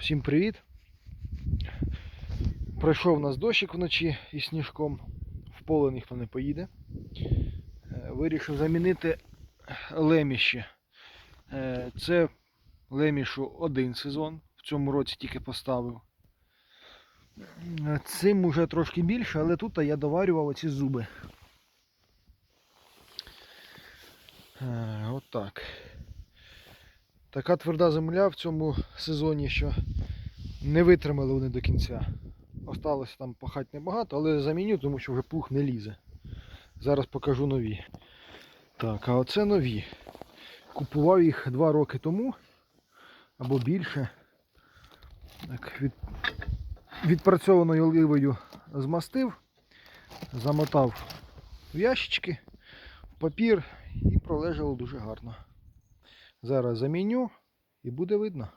Всім привіт! Пройшов у нас дощик вночі із сніжком. В поле ніхто не поїде. Е, Вирішив замінити леміші. Е, Це лемішу один сезон. В цьому році тільки поставив. Е, Цим уже трошки більше, але тут я доварював оці зуби. Отак. Така тверда земля в цьому сезоні, що не витримали вони до кінця. Осталося там пахати небагато, але заміню, тому що вже пух не лізе. Зараз покажу нові. Так, а оце нові. Купував їх два роки тому або більше. Так, від... Відпрацьованою оливою змастив, замотав в ящички, в папір і пролежало дуже гарно. Зараз заміню і буде видно.